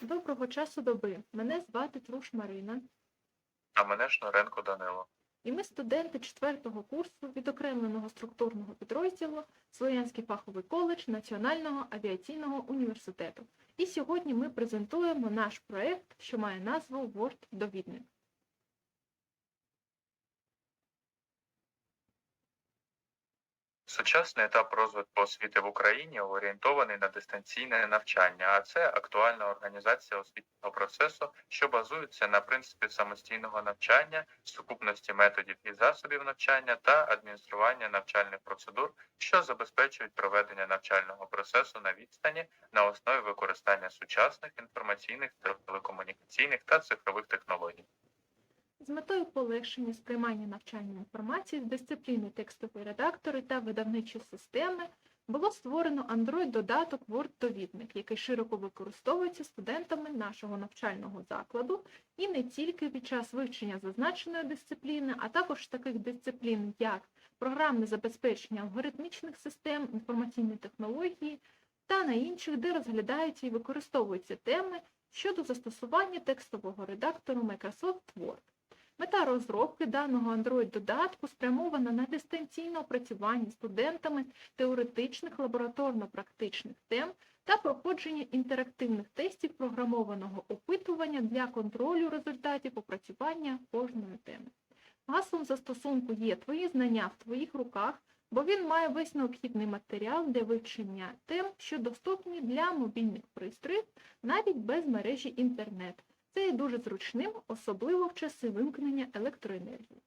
Доброго часу доби. Мене звати Труш Марина, А мене Шнуренко Данило. і ми студенти 4 курсу відокремленого структурного підрозділу Слов'янський фаховий коледж Національного авіаційного університету. І сьогодні ми презентуємо наш проект, що має назву Word-довідник. Сучасний етап розвитку освіти в Україні орієнтований на дистанційне навчання, а це актуальна організація освітнього процесу, що базується на принципі самостійного навчання, сукупності методів і засобів навчання та адміністрування навчальних процедур, що забезпечують проведення навчального процесу на відстані на основі використання сучасних інформаційних, телекомунікаційних та цифрових технологій. З метою полегшення сприймання навчальної інформації з дисципліни текстові редактори та видавничі системи було створено Android-додаток Word-довідник, який широко використовується студентами нашого навчального закладу і не тільки під час вивчення зазначеної дисципліни, а також таких дисциплін, як програмне забезпечення алгоритмічних систем, інформаційні технології та на інших, де розглядаються і використовуються теми щодо застосування текстового редактору Microsoft Word. Мета розробки даного Android-додатку спрямована на дистанційне опрацювання студентами теоретичних лабораторно-практичних тем та проходження інтерактивних тестів програмованого опитування для контролю результатів опрацювання кожної теми. Гаслом застосунку є твої знання в твоїх руках, бо він має весь необхідний матеріал для вивчення тем, що доступні для мобільних пристроїв навіть без мережі інтернет. Це є дуже зручним, особливо в часи вимкнення електроенергії.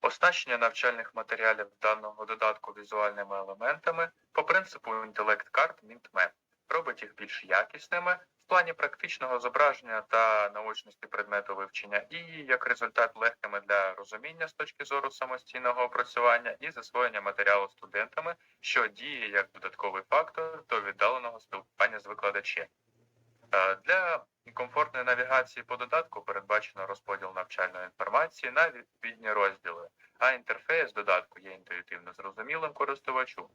Оснащення навчальних матеріалів даного додатку візуальними елементами по принципу інтелект карт MintMap робить їх більш якісними в плані практичного зображення та наочності предмету вивчення, і як результат легкими для розуміння з точки зору самостійного опрацювання і засвоєння матеріалу студентами, що діє як додатковий фактор до віддаленого спілкування з викладачем. Е, Для комфортної навігації по додатку передбачено розподіл навчальної інформації на відповідні розділи, а інтерфейс додатку є інтуїтивно зрозумілим користувачу.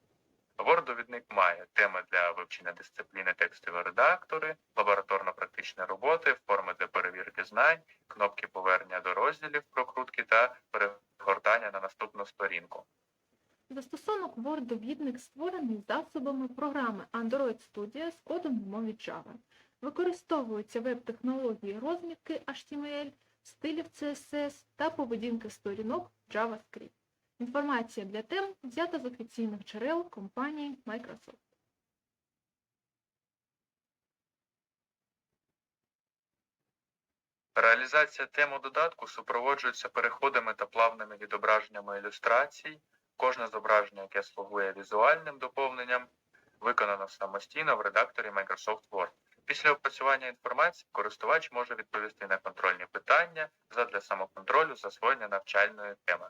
Word-довідник має теми для вивчення дисципліни текстові редактори, лабораторно-практичні роботи, форми для перевірки знань, кнопки повернення до розділів, прокрутки та перегортання на наступну сторінку. Застосунок Word-довідник створений засобами програми Android Studio з кодом в мові Java. Використовуються веб-технології розмітки HTML, стилів CSS та поведінки сторінок JavaScript. Інформація для тем взята з офіційних джерел компанії Microsoft. Реалізація тем додатку супроводжується переходами та плавними відображеннями ілюстрацій. Кожне зображення, яке слугує візуальним доповненням, виконано самостійно в редакторі Microsoft Word. Після опрацювання інформації користувач може відповісти на контрольні питання задля самоконтролю засвоєння навчальної теми.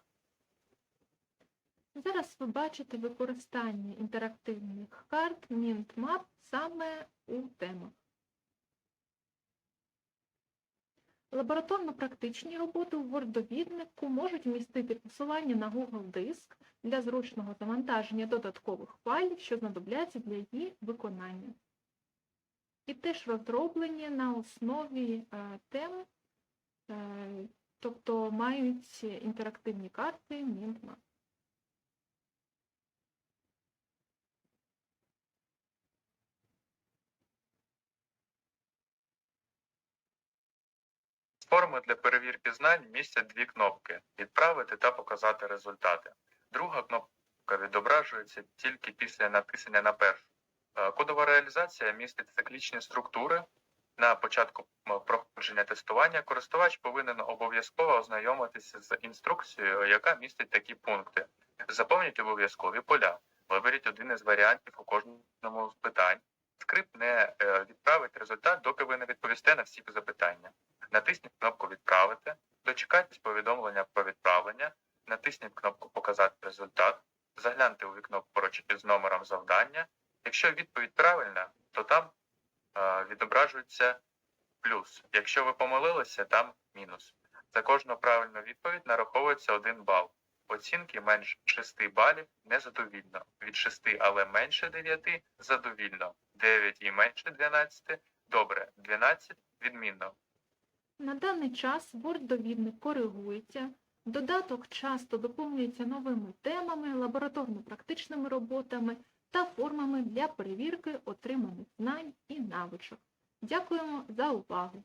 Зараз ви бачите використання інтерактивних карт MintMap саме у темах. Лабораторно-практичні роботи у Word-довіднику можуть містити посилання на Google Диск для зручного завантаження додаткових файлів, що знадобляться для її виконання. І теж розроблені на основі е, тем, е, тобто мають інтерактивні карти MintMap. Форми для перевірки знань містять дві кнопки Відправити та показати результати. Друга кнопка відображується тільки після натиснення на першу. Е, Кодова реалізація містить циклічні структури. На початку проходження тестування користувач повинен обов'язково ознайомитися з інструкцією, яка містить такі пункти. Заповніть обов'язкові поля. Виберіть один із варіантів у кожному з питань. Скрипт не е, відправить результат, доки ви не відповісте на всі запитання. Натисніть кнопку Відправити, дочекайтесь повідомлення про відправлення, натисніть кнопку Показати результат, загляньте у вікно поруч із номером завдання. Якщо відповідь правильна, то там е, відображується плюс. Якщо ви помилилися, там мінус. За кожну правильну відповідь нараховується один бал. Оцінки менш 6 балів незадовільно. Від 6, але менше 9 задовільно. 9 і менше 12 добре. 12 відмінно. На даний час Word-довідник коригується, додаток часто доповнюється новими темами, лабораторно-практичними роботами та формами для перевірки отриманих знань і навичок. Дякуємо за увагу!